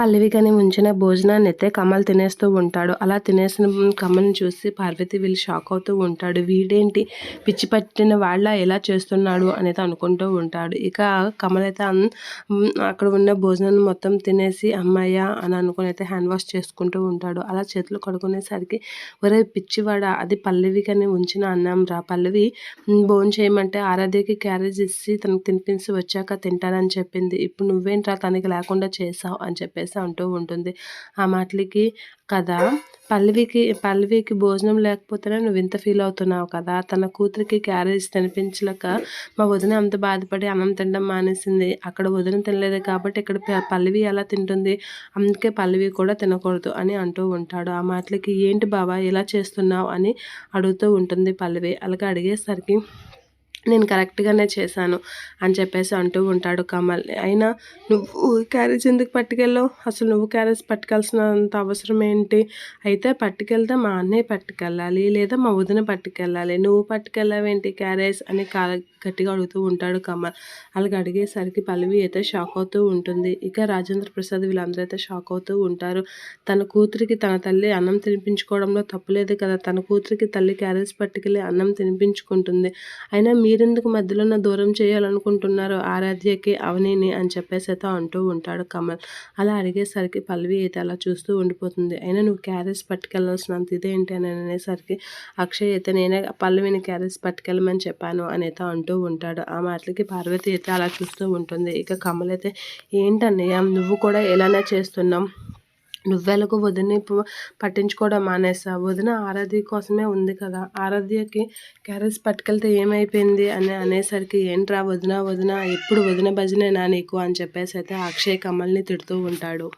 పల్లవికని ఉంచిన భోజనాన్ని అయితే కమల్ తినేస్తూ ఉంటాడు. అలా తినేసిన కమల్ని చూసి పార్వతి వీళ్ళు షాక్ అవుతూ ఉంటాడు. వీడేంటి? పిచ్చి పట్టిన వాళ్ళ ఎలా చేస్తున్నాడు అనేది అనుకుంటూ ఉంటాడు. ఇక కమల్ అయితే అక్కడ ఉన్న భోజనాన్ని మొత్తం తినేసి అమ్మాయ్య అని అనుకుని అయితే హ్యాండ్ వాష్ చేసుకుంటూ ఉంటాడు. అలా చేతులు కడుక్కునేసరికి ఒరే పిచ్చివాడ అది పల్లవికని ఉంచిన అన్నం రా. పల్లవి భోజనం చేయమంటే ఆరాధ్యకి క్యారేజ్ ఇచ్చి తనకు తినిపించి వచ్చాక తింటానని చెప్పింది. ఇప్పుడు నువ్వేంట్రా తనకి లేకుండా చేసావు అని చెప్పేసి అంటూ ఉంటుంది. ఆ మాటలకి కదా పల్లవికి పల్లవికి భోజనం లేకపోతేనే నువ్వు ఇంత ఫీల్ అవుతున్నావు కదా? తన కూతురికి క్యారేజ్ తినిపించలేక మా వదిన అంత బాధపడి అన్నం తినడం మానేసింది. అక్కడ వదిన తినలేదు కాబట్టి ఇక్కడ పల్లవి ఎలా తింటుంది? అందుకే పల్లవి కూడా తినకూడదు అని అంటూ ఉంటాడు. ఆ మాటలకి ఏంటి బాబా ఇలా చేస్తున్నావు? అని అడుగుతూ ఉంటుంది పల్లవి. అలాగే అడిగేసరికి నేను కరెక్ట్గానే చేశాను అని చెప్పేసి అంటూ ఉంటాడు కమల్. అయినా నువ్వు క్యారేజ్ ఎందుకు పట్టుకెళ్ళావు? అసలు నువ్వు క్యారేజ్ పట్టుకెళ్ళాల్సినంత అవసరం ఏంటి? అయితే పట్టుకెళ్తే మా అన్నయ్య పట్టుకెళ్ళాలి లేదా మా వదిన పట్టుకెళ్ళాలి. నువ్వు పట్టుకెళ్ళావేంటి క్యారేజ్? అని కాల గట్టిగా అడుగుతూ ఉంటాడు కమల్. అలాగ అడిగేసరికి పల్లవి అయితే షాక్ అవుతూ ఉంటుంది. ఇక రాజేంద్ర ప్రసాద్ వీళ్ళందరూ అయితే షాక్ అవుతూ ఉంటారు. తన కూతురికి తన తల్లి అన్నం తినిపించుకోవడంలో తప్పులేదు కదా. తన కూతురికి తల్లి క్యారేజ్ పట్టుకెళ్ళి అన్నం తినిపించుకుంటుంది. అయినా మీ మీరెందుకు మధ్యలో దూరం చేయాలనుకుంటున్నారు ఆరాధ్యకి అవనిని అని చెప్పేసి అయితే అంటూ ఉంటాడు కమల్. అలా అడిగేసరికి పల్లవి అయితే అలా చూస్తూ ఉండిపోతుంది. అయినా నువ్వు క్యారేజ్ పట్టుకెళ్ళాల్సినంత ఇదేంటి అని అనేసరికి అక్షయ్ అయితే నేనే పల్లవిని క్యారేజ్ పట్టుకెళ్ళమని చెప్పాను అని అయితే అంటూ ఉంటాడు. ఆ మాటలకి పార్వతి అయితే అలా చూస్తూ ఉంటుంది. ఇక కమల్ అయితే ఏంటన్నయ్య నువ్వు కూడా ఎలానే చేస్తున్నావు నువ్వెలకు వదిన పట్టించుకోవడం మానేసా. వదిన ఆరాధ్య కోసమే ఉంది కదా. ఆరాధ్యకి క్యారేజ్ పట్టుకెళ్తే ఏమైపోయింది అని అనేసరికి ఏంట్రా వదిన వదిన ఎప్పుడు వదిన భజనేనా నీకు? అని చెప్పేసి అయితే అక్షయ్ కమల్ని తిడుతూ ఉంటాడు.